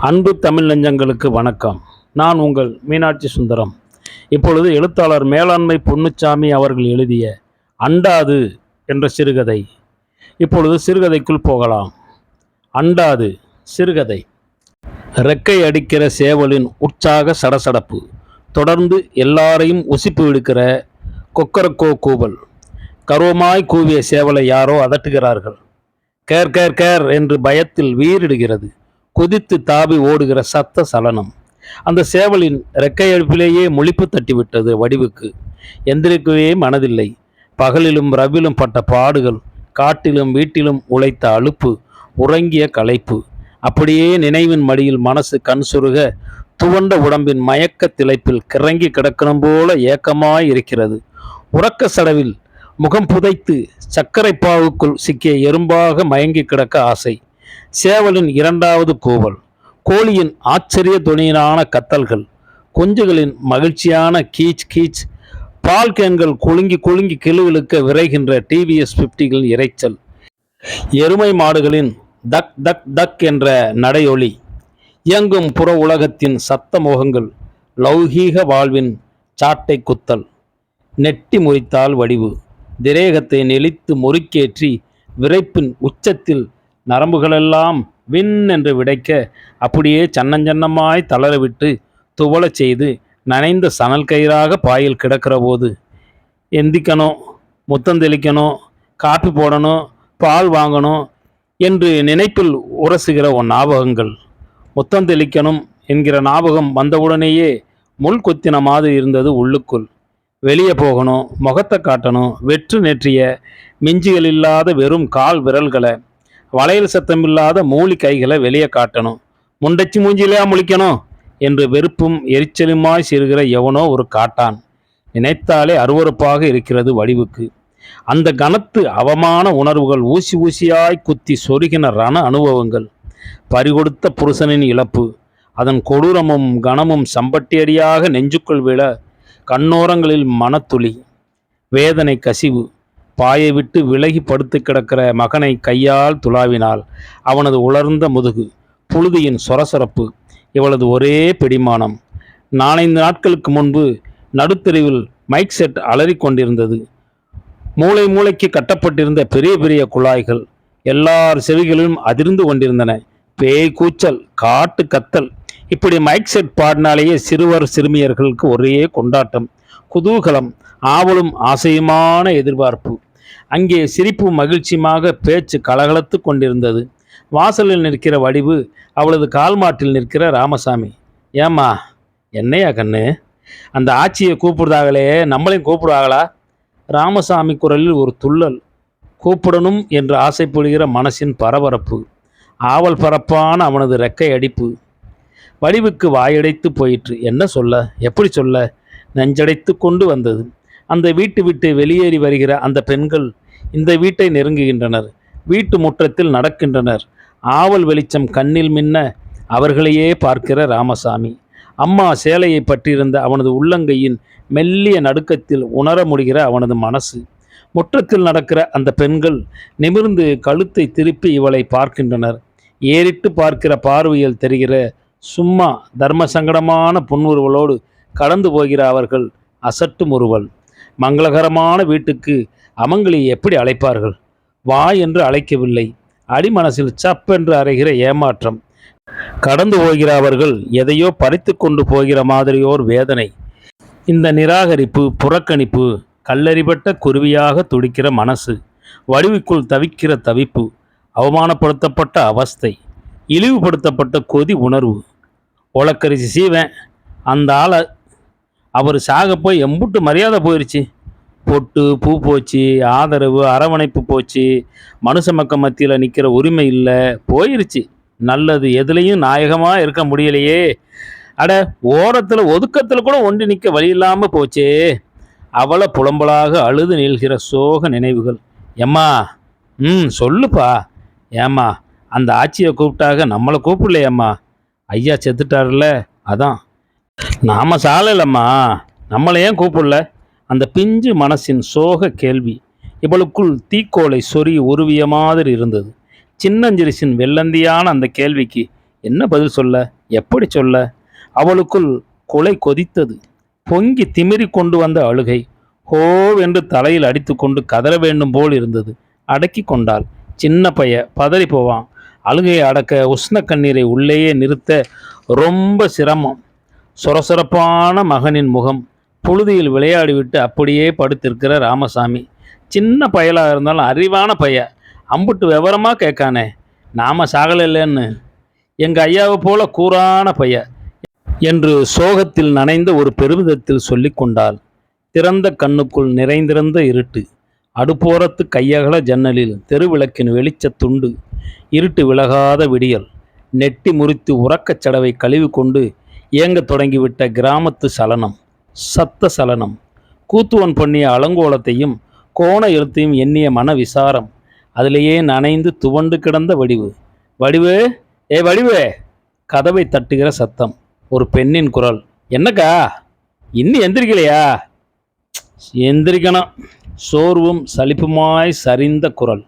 அன்பு தமிழ் நெஞ்சங்களுக்கு வணக்கம். நான் உங்கள் மீனாட்சி சுந்தரம். இப்பொழுது எழுத்தாளர் மேலாண்மை பொன்னுச்சாமி அவர்கள் எழுதிய அண்டாது என்ற சிறுகதை. இப்பொழுது சிறுகதைக்குள் போகலாம். அண்டாது சிறுகதை. ரெக்கை அடிக்கிற சேவலின் உற்சாக சடசடப்பு. தொடர்ந்து எல்லாரையும் உசிப்பு விடுக்கிற கொக்கரக்கோ கூவல். கருவமாய் கூவிய சேவலை யாரோ அதட்டுகிறார்கள். கேர் கேர் கேர் என்று பயத்தில் வீறிடுகிறது. குதித்து தாவி ஓடுகிற சத்த சலனம். அந்த சேவலின் ரெக்கையடுப்பிலேயே முழிப்பு தட்டிவிட்டது வடிவுக்கு. எந்திரிக்கவே மனதில்லை. பகலிலும் ரவிலும் பட்ட பாடுகள் காட்டிலும் வீட்டிலும் உழைத்த அலுப்பு உறங்கிய களைப்பு. அப்படியே நினைவின் மடியில் மனசு கண் சுருக துவண்ட உடம்பின் மயக்க திளைப்பில் கிறங்கி கிடக்கணும் போல ஏக்கமாய் இருக்கிறது உறக்க சடவில் முகம் புதைத்து சர்க்கரை பாவுக்குள் சிக்கிய எறும்பாக மயங்கி கிடக்க ஆசை. சேவலின் இரண்டாவது கூவல் கோழியின் ஆச்சரிய துணியினான கத்தல்கள் குஞ்சுகளின் மகிழ்ச்சியான கீச் கீச் பால் கேன்கள் குலுங்கி குலுங்கி கிழுவிழுக்க விரைகின்ற டிவிஎஸ் பிப்டிகளின் இரைச்சல் எருமை மாடுகளின் தக் தக் தக் என்ற நடையொலி இயங்கும் புற உலகத்தின் சத்த முகங்கள் லௌகீக வாழ்வின் சாட்டை குத்தல் நெட்டி முறித்தால் வடிவு திரேகத்தை நெளித்து முறுக்கேற்றி விரைப்பின் உச்சத்தில் நரம்புகளெல்லாம் வின் என்று விடைக்க அப்படியே சன்னஞ்சன்னமாய் தளரவிட்டு துவளச் செய்து நனைந்த சணல் கயிறாக பாயில் கிடக்கிற போது எந்திக்கணும் முத்தம் தெளிக்கணும் காப்பி போடணும் பால் வாங்கணும் என்று நினைப்பில் உரசுகிற உன் ஞாபகங்கள். முத்தம் தெளிக்கணும் என்கிற ஞாபகம் வந்தவுடனேயே முள் குத்தின மாதிரி இருந்தது உள்ளுக்குள். வெளியே போகணும் முகத்தை காட்டணும் வெற்று நெற்றிய மிஞ்சிகள் இல்லாத வெறும் கால் விரல்களை வளையல் சத்தமில்லாத மூலி கைகளை வெளியே காட்டணும். முண்டச்சி மூஞ்சிலையா முழிக்கணும் என்று வெறுப்பும் எரிச்சலுமாய் சிறுகிற எவனோ ஒரு காட்டான். நினைத்தாலே அருவருப்பாக இருக்கிறது வடிவுக்கு. அந்த கனத்து அவமான உணர்வுகள் ஊசி ஊசியாய் குத்தி சொருகின ரண அனுபவங்கள். பறிகொடுத்த புருஷனின் இழப்பு. அதன் கொடூரமும் கனமும் சம்பட்டியடியாக நெஞ்சுக்குள் விழ கண்ணோரங்களில் மனத்துளி வேதனை கசிவு பாயை விட்டு விலகி படுத்து கிடக்கிற மகனை கையால் துளாவினால் அவனது உலர்ந்த முதுகு புழுதியின் சொரசொரப்பு இவளது ஒரே பிடிமானம். நாலைந்து நாட்களுக்கு முன்பு நடுத்தெருவில் மைக் செட் அலறி கொண்டிருந்தது மூளை மூளைக்கு கட்டப்பட்டிருந்த பெரிய பெரிய குழாய்கள் எல்லார் செவிகளிலும் அதிர்ந்து கொண்டிருந்தன. பேய் கூச்சல் காட்டு கத்தல் இப்படி மைக் செட் பாடினாலேயே சிறுவர் சிறுமியர்களுக்கு ஒரே கொண்டாட்டம். குதூகலம் ஆவலும் ஆசையுமான எதிர்பார்ப்பு. அங்கே சிரிப்பு மகிழ்ச்சியுமாக பேச்சு கலகலத்து கொண்டிருந்தது. வாசலில் நிற்கிற வடிவு அவளது கால்மாட்டில் நிற்கிற ராமசாமி. ஏம்மா என்னையா கண்ணு? அந்த ஆட்சியை கூப்பிடுதாங்களே நம்மளையும் கூப்பிடுவாங்களா ராமசாமி குரலில் ஒரு துள்ளல். கூப்பிடணும் என்று ஆசைப்படுகிற மனசின் பரபரப்பு. ஆவல் பரப்பான அவனது ரெக்கை அடிப்பு. வடிவுக்கு வாயடைத்து போயிற்று. என்ன சொல்ல? எப்படி சொல்ல? நெஞ்சடைத்து கொண்டு வந்தது. அந்த வீட்டு விட்டு வெளியேறி வருகிற அந்த பெண்கள் இந்த வீட்டை நெருங்குகின்றனர். வீட்டு முற்றத்தில் நடக்கின்றனர். ஆவல் வெளிச்சம் கண்ணில் மின்ன அவர்களையே பார்க்கிற ராமசாமி. அம்மா சேலையை பற்றியிருந்த அவனது உள்ளங்கையின் மெல்லிய நடுக்கத்தில் உணர முடிகிற அவனது மனசு. முற்றத்தில் நடக்கிற அந்த பெண்கள் நிமிர்ந்து கழுத்தை திருப்பி இவளை பார்க்கின்றனர். ஏறிட்டு பார்க்கிற பார்வையில் தெரிகிற சும்மா தர்ம சங்கடமான புன்முறுவலோடு கடந்து போகிற அவர்கள் அசட்டு முறுவல் மங்களகரமான வீட்டுக்கு அமங்கலியை எப்படி அழைப்பார்கள்? வா என்று அழைக்கவில்லை. அடிமனசில் சப்பென்று அறைகிற ஏமாற்றம். கடந்து போகிற அவர்கள் எதையோ பறித்து கொண்டு போகிற மாதிரியோர் வேதனை. இந்த நிராகரிப்பு புறக்கணிப்பு கல்லறிபட்ட குருவியாக துடிக்கிற மனசு வடிவுக்குள் தவிக்கிற தவிப்பு அவமானப்படுத்தப்பட்ட அவஸ்தை இழிவுபடுத்தப்பட்ட கொதி உணர்வு. ஒலக்கரிசி சீவன் அந்த ஆளை அவர் சாக போய் எம்புட்டு மரியாதை போயிடுச்சு பொட்டு பூ போச்சு ஆதரவு அரவணைப்பு போச்சு மனுஷ மக்கள் மத்தியில் நிற்கிற உரிமை இல்லை போயிருச்சு. நல்லது எதுலேயும் நாயகமாக இருக்க முடியலையே. அட ஓரத்தில் ஒதுக்கத்தில் கூட ஒன்று நிற்க வழி இல்லாமல் போச்சே. அவளை புலம்பலாக அழுது நீள்கிற சோக நினைவுகள். எம்மா ம் சொல்லுப்பா. ஏம்மா அந்த ஆட்சியை கூப்பிட்டாக நம்மளை கூப்பிடலையம்மா. ஐயா செத்துட்டார்ல அதான். நாம சாலையிலம்மா நம்மளை ஏன் கூப்பிடல? அந்த பிஞ்சு மனசின் சோக கேள்வி. இவளுக்குள் தீக்கோலை சொறி உருவிய மாதிரி இருந்தது. சின்னஞ்சிரிசின் வெள்ளந்தியான அந்த கேள்விக்கு என்ன பதில் சொல்ல எப்படி சொல்ல? அவளுக்குள் கொலை கொதித்தது. பொங்கி திமிரி கொண்டு வந்த அழுகை. ஹோவென்று தலையில் அடித்துக்கொண்டு கதற வேண்டும் போல் இருந்தது. அடக்கி கொண்டாள். சின்ன பைய பதறி போவான். அழுகையை அடக்க உஷ்ண கண்ணீரை உள்ளேயே நிறுத்த ரொம்ப சிரமம். சொரசொரப்பான மகனின் முகம் புழுதியில் விளையாடிவிட்டு அப்படியே படுத்திருக்கிற ராமசாமி. சின்ன பயலாக இருந்தாலும் அறிவான பைய. அம்புட்டு விவரமாக கேட்கானே. நாம சாகலைன்னு எங்கள் ஐயாவை போல கூறான பைய. என்று சோகத்தில் நனைந்த ஒரு பெருமிதத்தில் சொல்லி கொண்டாள் திறந்த கண்ணுக்குள் நிறைந்திருந்த இருட்டு. அடுப்போரத்து கையகல ஜன்னலில் தெருவிளக்கின் வெளிச்சத்துண்டு இருட்டு விலகாத விடியல் நெட்டி முறித்து உறக்கச் சடவை கழுவி கொண்டு இயங்கத் தொடங்கிவிட்ட கிராமத்து சலனம் சத்த சலனம். கூத்துவன் பண்ணிய அலங்கோலத்தையும் கோண எழுத்தையும் எண்ணிய மன விசாரம் அதிலேயே நனைந்து துவண்டு கிடந்த வடிவு. வடிவு? ஏ வடிவு? கதவை தட்டுகிற சத்தம். ஒரு பெண்ணின் குரல். என்னக்கா? இன்னும் எந்திரிக்கலையா? எந்திரிக்கணும். சோர்வும் சலிப்புமாய் சரிந்த குரல்.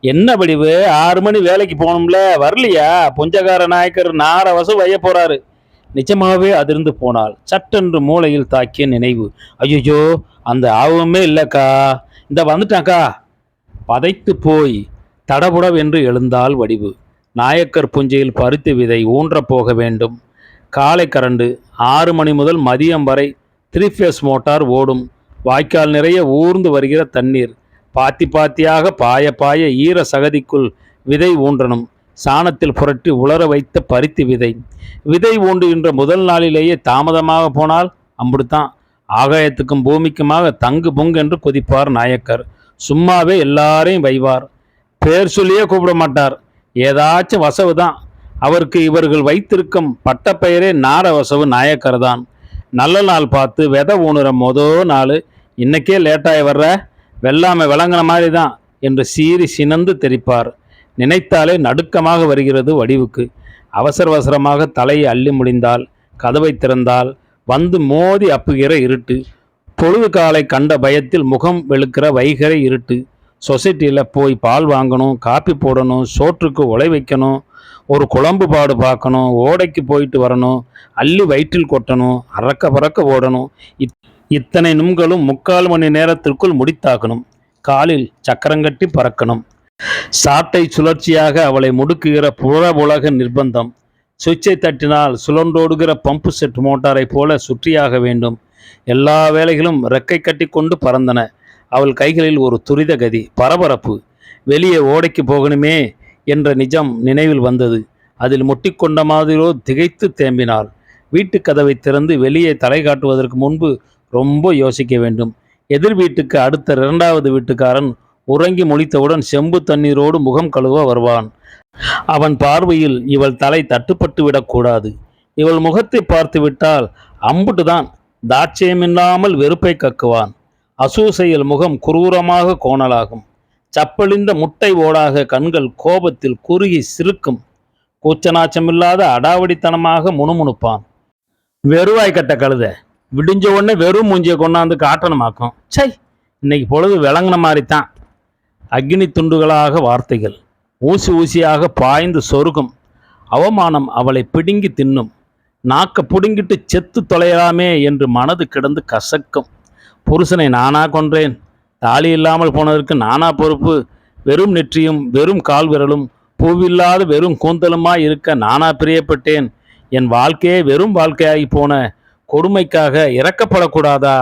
என்ன வடிவு? ஆறு மணி வேலைக்கு போகணும்ல? வரலையா? புஞ்சகார நாயக்கர் நார வசம் வைய போறாரு. நிஜமாகவே அதிர்ந்து போனாள். சட்டென்று மூளையில் தாக்கிய நினைவு. ஐயோ அந்த ஆர்வமே இல்லைக்கா. இந்த வந்துட்டாக்கா. பதைத்து போய் தடபுடவென்று எழுந்தால் வடிவு. நாயக்கர் புஞ்சையில் பருத்தி விதை ஊன்ற போக வேண்டும். காலை கரண்டு ஆறு மணி முதல் மதியம் வரை த்ரீ ஃபேஸ் மோட்டார் ஓடும். வாய்க்கால் நிறைய ஊர்ந்து வருகிற தண்ணீர். பாத்தி பாத்தியாக பாய பாய ஈர சகதிக்குள் விதை ஊன்றணும். சாணத்தில் புரட்டி உலர வைத்த பருத்தி விதை. விதை ஊண்டுகின்ற முதல் நாளிலேயே தாமதமாக போனால் அம்புடுத்தான். ஆகாயத்துக்கும் பூமிக்குமாக தங்கு பொங்கு என்று கொதிப்பார் நாயக்கர். சும்மாவே எல்லாரையும் வைவார். பேர் சொல்லியே கூப்பிட மாட்டார். ஏதாச்சும் வசவு தான். அவருக்கு இவர்கள் வைத்திருக்கும் பட்டப்பெயரே நார வசவு நாயக்கர் தான் நல்ல நாள் பார்த்து விதை ஊனுற மொதல் நாள் இன்னைக்கே லேட்டாகி வர்ற வெள்ளாமை விளங்குன மாதிரி தான் என்று சீறி சினந்து தெரிப்பார். நினைத்தாலே நடுக்கமாக வருகிறது வடிவுக்கு. அவசர அவசரமாக தலையை அள்ளி முடிந்தால் கதவை திறந்தால் வந்து மோதி அப்புகிற இருட்டு. பொழுது காலை கண்ட பயத்தில் முகம் வெளுக்கிற வைகிற இருட்டு. சொசைட்டியில் போய் பால் வாங்கணும் காப்பி போடணும் சோற்றுக்கு உலை வைக்கணும் ஒரு குழம்பு பாடு பார்க்கணும் ஓடைக்கு போயிட்டு வரணும் அள்ளி வயிற்றில் கொட்டணும் அறக்க பறக்க ஓடணும். இத் இத்தனை நும்களும் முக்கால் மணி நேரத்திற்குள் முடித்தாகணும். காலில் சக்கரங்கட்டி பறக்கணும். சாட்டை சுழற்சியாக அவளை முடுக்குகிற புற உலக நிர்பந்தம். சுவிட்சை தட்டினால் சுழன்றோடுகிற பம்பு செட் மோட்டாரை போல சுற்றியாக வேண்டும். எல்லா வேலைகளும் ரெக்கை கட்டி கொண்டு பறந்தன. அவள் கைகளில் ஒரு துரித கதி பரபரப்பு. வெளியே ஓடைக்கு போகணுமே என்ற நிஜம் நினைவில் வந்தது. அதில் முட்டிக்கொண்ட மாதிரோ திகைத்து தேம்பினாள். வீட்டுக் கதவை திறந்து வெளியே தலை காட்டுவதற்கு முன்பு ரொம்ப யோசிக்க வேண்டும். எதிர் வீட்டுக்கு அடுத்த இரண்டாவது வீட்டுக்காரன் உறங்கி முழித்தவுடன் செம்பு தண்ணீரோடு முகம் கழுவ வருவான். அவன் பார்வையில் இவள் தலை தட்டுப்பட்டு விடக்கூடாது. இவள் முகத்தை பார்த்து விட்டால் அம்புட்டுதான் தாட்சியமில்லாமல் வெறுப்பை கக்குவான். அசூசையில் முகம் குரூரமாக கோணலாகும். சப்பழிந்த முட்டை ஓடாக கண்கள் கோபத்தில் குறுகி சிறுக்கும் கூச்சநாச்சமில்லாத அடாவடித்தனமாக முணுமுணுப்பான். வெறுவாய் கட்ட கழுத. விடிஞ்ச உடனே வெறும் மூஞ்சியை கொண்டாந்து காட்டணுமாக்கும். சை. இன்னைக்கு பொழுது விளங்குன மாதிரி தான் அக்னி துண்டுகளாக வார்த்தைகள் ஊசி ஊசியாக பாய்ந்து சொருகும். அவமானம் அவளை பிடுங்கி தின்னும். நாக்க புடுங்கிட்டு செத்து தொலையலாமே என்று மனது கிடந்து கசக்கும். புருஷனை நானா கொன்றேன். தாலி இல்லாமல் போனதற்கு நானா பொறுப்பு? வெறும் நெற்றியும் வெறும் கால் விரலும் பூவில்லாத வெறும் கூந்தலுமாய் இருக்க நானா பிரியப்பட்டேன். என் வாழ்க்கையே வெறும் வாழ்க்கையாகி போன கொடுமைக்காக இறக்கப்படக்கூடாதா?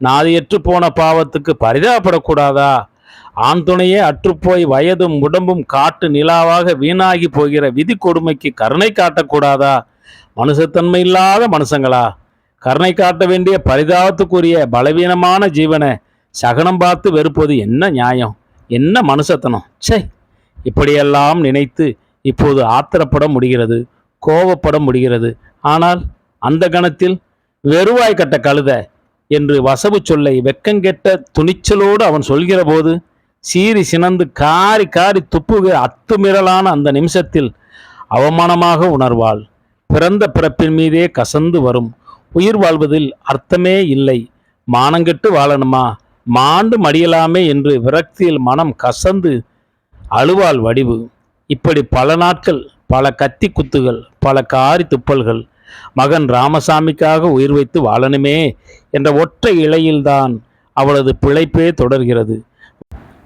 நாதியற்று போன பாவத்துக்கு பரிதாபப்படக்கூடாதா? ஆண் துணையே அற்றுப்போய் வயதும் உடம்பும் காட்டு நிலாவாக வீணாகி போகிற விதி கொடுமைக்கு கருணை காட்டக்கூடாதா? மனுஷத்தன்மை இல்லாத மனுஷங்களா? கருணை காட்ட வேண்டிய பரிதாபத்துக்குரிய பலவீனமான ஜீவனை சகனம் பார்த்து வெறுப்பது என்ன நியாயம்? என்ன மனுஷத்தனம் ச்சே! இப்படியெல்லாம் நினைத்து இப்போது ஆத்திரப்பட முடிகிறது கோபப்பட முடிகிறது. ஆனால் அந்த கணத்தில் வெறுவாய் கட்ட கழுத என்று வசவு சொல்லை வெக்கங்கெட்ட துணிச்சலோடு அவன் சொல்கிற போது சீறி சினந்து காரி காரி துப்புகிற அத்துமிரலான அந்த நிமிஷத்தில் அவமானமாக உணர்வாள். பிறந்த பிறப்பின் மீதே கசந்து வரும். உயிர் வாழ்வதில் அர்த்தமே இல்லை. மானங்கெட்டு வாழணுமா? மாண்டு மடியலாமே என்று விரக்தியில் மனம் கசந்து அழுவாள் வடிவு. இப்படி பல நாட்கள் பல கத்தி குத்துகள் பல காரி துப்பல்கள் மகன் ராமசாமிக்காக உயிர் வைத்து வாழணுமே என்ற ஒற்றை இலையில்தான் அவளது பிழைப்பே தொடர்கிறது.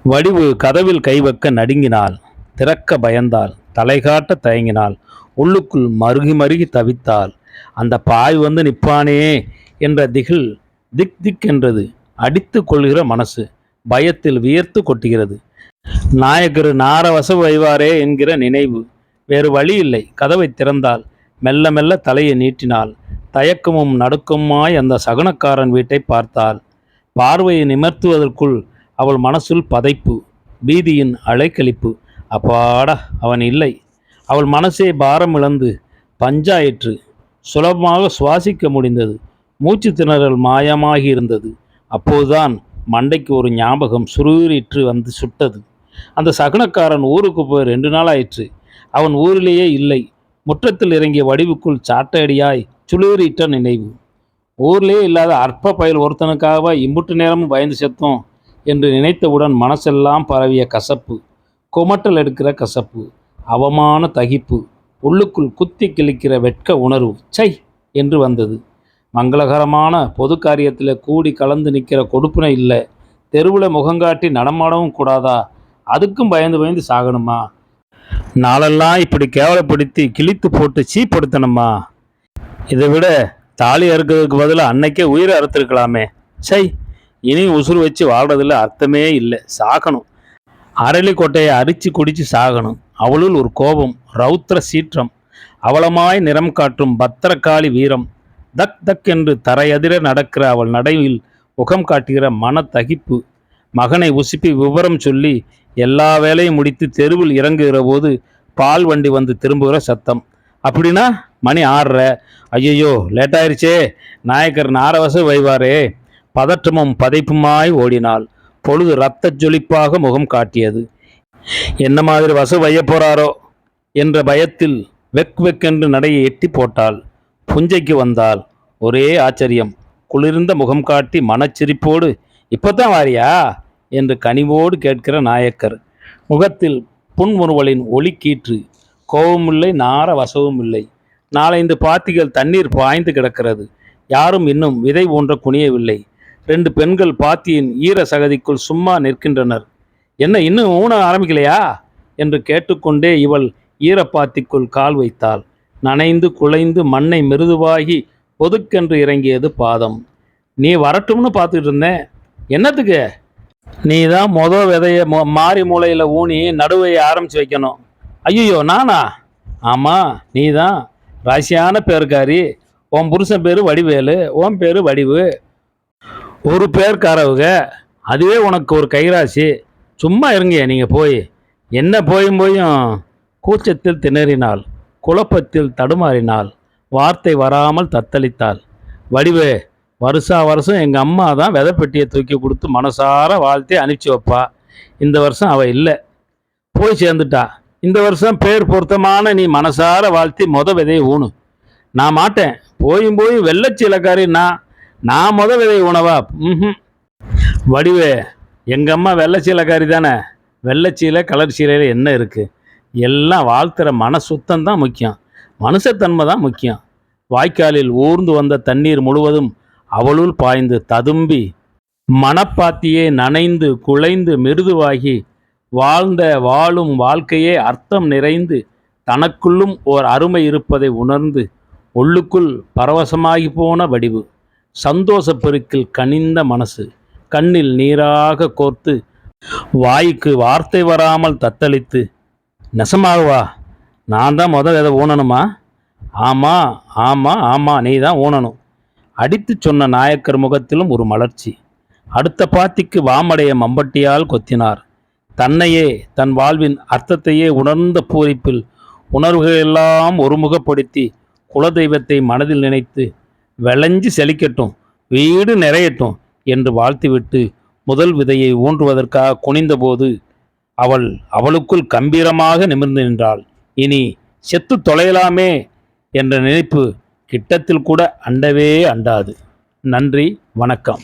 வடிவு கதவில் கைவக்க நடுங்கினாள். திறக்க பயந்தாள். தலைகாட்ட தயங்கினாள். உள்ளுக்குள் மருகி மருகி தவித்தாள். அந்த பாய் வந்து நிற்பானே என்ற திகில் திக் திக் என்றது. அடித்து கொள்கிற மனசு பயத்தில் வியர்த்து கொட்டுகிறது. நாயகர் நாரவச வைவாரே என்கிற நினைவு. வேறு வழி இல்லை. கதவை திறந்தால் மெல்ல மெல்ல தலையை நீட்டினாள். தயக்கமும் நடுக்கமாய் அந்த சகுனக்காரன் வீட்டை பார்த்தாள். பார்வையை நிமர்த்துவதற்குள் அவள் மனசுள் பதைப்பு பீதியின் அலைக்கழிப்பு. அப்பாடா அவன் இல்லை. அவள் மனசே பாரம் இழந்து பஞ்சாயிற்று. சுலபமாக சுவாசிக்க முடிந்தது. மூச்சு திணறல் மாயமாகி இருந்தது அப்போதுதான் மண்டைக்கு ஒரு ஞாபகம் சுரூரிற்று வந்து சுட்டது. அந்த சகுனக்காரன் ஊருக்கு போய் ரெண்டு நாள் ஆயிற்று. அவன் ஊரிலேயே இல்லை. முற்றத்தில் இறங்கிய வடிவுக்குள் சாட்டையடியாய் சுளுரிட்ட நினைவு. ஊர்லேயே இல்லாத அற்ப பயல் ஒருத்தனுக்காகவா இம்புட்டு நேரமும் பயந்து செத்தோம் என்று நினைத்தவுடன் மனசெல்லாம் பரவிய கசப்பு. குமட்டல் எடுக்கிற கசப்பு. அவமான தகிப்பு. உள்ளுக்குள் குத்தி கிழிக்கிற வெட்க உணர்வு. சை என்று வந்தது. மங்களகரமான பொது காரியத்தில் கூடி கலந்து நிற்கிற கொடுப்பினை இல்லை. தெருவில் முகங்காட்டி நடமாடவும் கூடாதா? அதுக்கும் பயந்து பயந்து சாகணுமா? நாளெல்லாம் இப்படி கேவலப்படுத்தி கிழித்து போட்டு சீப்படுத்தணுமா? இதை விட தாலி அறுக்கிறதுக்கு பதிலாக அன்னைக்கே உயிரை அறுத்துருக்கலாமே. சை இனி உசுறு வச்சு வாழ்கிறதுல அர்த்தமே இல்லை. சாகணும். அரளிக்கொட்டையை அரிச்சு குடிச்சு சாகணும். அவளுள் ஒரு கோபம் ரௌத்ர சீற்றம். அவலமாய் நிறம் காட்டும் பத்திரக்காளி வீரம். தக் தக் என்று தரையதிர நடக்கிற அவள் நடையில் முகம் காட்டுகிற மன தகிப்பு மகனை உசுப்பி விவரம் சொல்லி எல்லா வேலையும் முடித்து தெருவில் இறங்குகிற போது பால் வண்டி வந்து திரும்புகிற சத்தம். அப்படின்னா மணி ஆடுற ஐயையோ லேட்டாயிருச்சே நாயக்கர் நாரவச வைவாரே. பதற்றமும் பதைப்புமாய் ஓடினாள். பொழுது இரத்த ஜொலிப்பாக முகம் காட்டியது. என்ன மாதிரி வசு வைய போறாரோ என்ற பயத்தில் வெக் வெக்கென்று நடையை எட்டி போட்டாள். புஞ்சைக்கு வந்தாள். ஒரே ஆச்சரியம். குளிர்ந்த முகம் காட்டி மனச்சிரிப்போடு இப்போதான் வாரியா? என்று கனிவோடு கேட்கிற நாயக்கர். முகத்தில் புன்முறுவலின் ஒளி கீற்று கோபமில்லை நார வசவும் இல்லை நாலைந்து பாத்திகள் தண்ணீர் பாய்ந்து கிடக்கிறது. யாரும் இன்னும் விதை ஊன்ற குனியவில்லை. ரெண்டு பெண்கள் பாத்தியின் ஈர சகதிக்குள் சும்மா நிற்கின்றனர். என்ன இன்னும் ஊன ஆரம்பிக்கலையா? என்று கேட்டுக்கொண்டே இவள் ஈரப்பாத்திக்குள் கால் வைத்தாள். நனைந்து குலைந்து மண்ணை மிருதுவாகி பொதுக்கென்று இறங்கியது பாதம். நீ வரட்டும்னு பார்த்துக்கிட்டு இருந்தேன். என்னத்துக்கு? நீ தான் மொத விதைய மொ- மாறி மூலையில் ஊனி நடுவையை ஆரம்பித்து வைக்கணும். ஐயோ நானா? ஆமாம் நீ தான் ராசியான பேருக்காரி உன் புருஷன் பேர் வடிவேலு உன் பேர் வடிவு. ஒரு பேர்க்காரவுக அதுவே உனக்கு ஒரு கைராசி. சும்மா இருங்க நீங்கள் போய். என்ன போயும் போயும் கூச்சத்தில் திணறினாள் குழப்பத்தில் தடுமாறினாள் வார்த்தை வராமல் தத்தளித்தாள். வடிவே வருஷா வருஷம் எங்கள் அம்மா தான் விதைப்பெட்டியை தூக்கி கொடுத்து மனசார வாழ்த்தி அனுப்பிச்சி வைப்பா. இந்த வருஷம் அவள் இல்லை. போய் சேர்ந்துட்டா. இந்த வருஷம் பேர் பொருத்தமான நீ மனசார வாழ்த்தி மொத விதையை ஊணு நான் மாட்டேன். போயும் போய் வெள்ளச்சி நான். நான் மொத விதை உணவா ம் வடிவே எங்கள் அம்மா வெள்ளச்சீலக்காரி தானே? வெள்ளச்சீலை கலர் சீலையில் என்ன இருக்குது எல்லாம் வாழ்த்துற மன சுத்தம் தான் முக்கியம். மனுஷத்தன்மை தான் முக்கியம். வாய்க்காலில் ஊர்ந்து வந்த தண்ணீர் முழுவதும் அவளுள் பாய்ந்து ததும்பி மனப்பாத்தியே நனைந்து குலைந்து மிருதுவாகி வாழ்ந்த வாழும் வாழ்க்கையே அர்த்தம் நிறைந்து தனக்குள்ளும் ஓர் அருமை இருப்பதை உணர்ந்து உள்ளுக்குள் பரவசமாகி போன வடிவு. சந்தோஷப் பெருக்கில் கனிந்த மனசு. கண்ணில் நீராக கோர்த்து வாய்க்கு வார்த்தை வராமல் தத்தளித்து நெசமாகவா நான் தான் முதல் எதை ஊனணுமா ஆமாம் ஆமாம் ஆமாம் நீ தான் ஊனணும் அடித்து சொன்ன நாயக்கர் முகத்திலும் ஒரு மலர்ச்சி. அடுத்த பாத்திக்கு வாமடைய மம்பட்டியால் கொத்தினார். தன்னையே தன் வாழ்வின் அர்த்தத்தையே உணர்ந்த பூரிப்பில் உணர்வுகளெல்லாம் ஒருமுகப்படுத்தி குலதெய்வத்தை மனதில் நினைத்து விளைஞ்சு செழிக்கட்டும் வீடு நிறையட்டும் என்று வாழ்த்துவிட்டு முதல் விதையை ஊன்றுவதற்காக குனிந்தபோது அவள் அவளுக்குள் கம்பீரமாக நிமிர்ந்து நின்றாள். இனி செத்து தொலையலாமே என்ற நினைப்பு கிட்டத்தில் கூட அண்டவே அண்டாது. நன்றி வணக்கம்.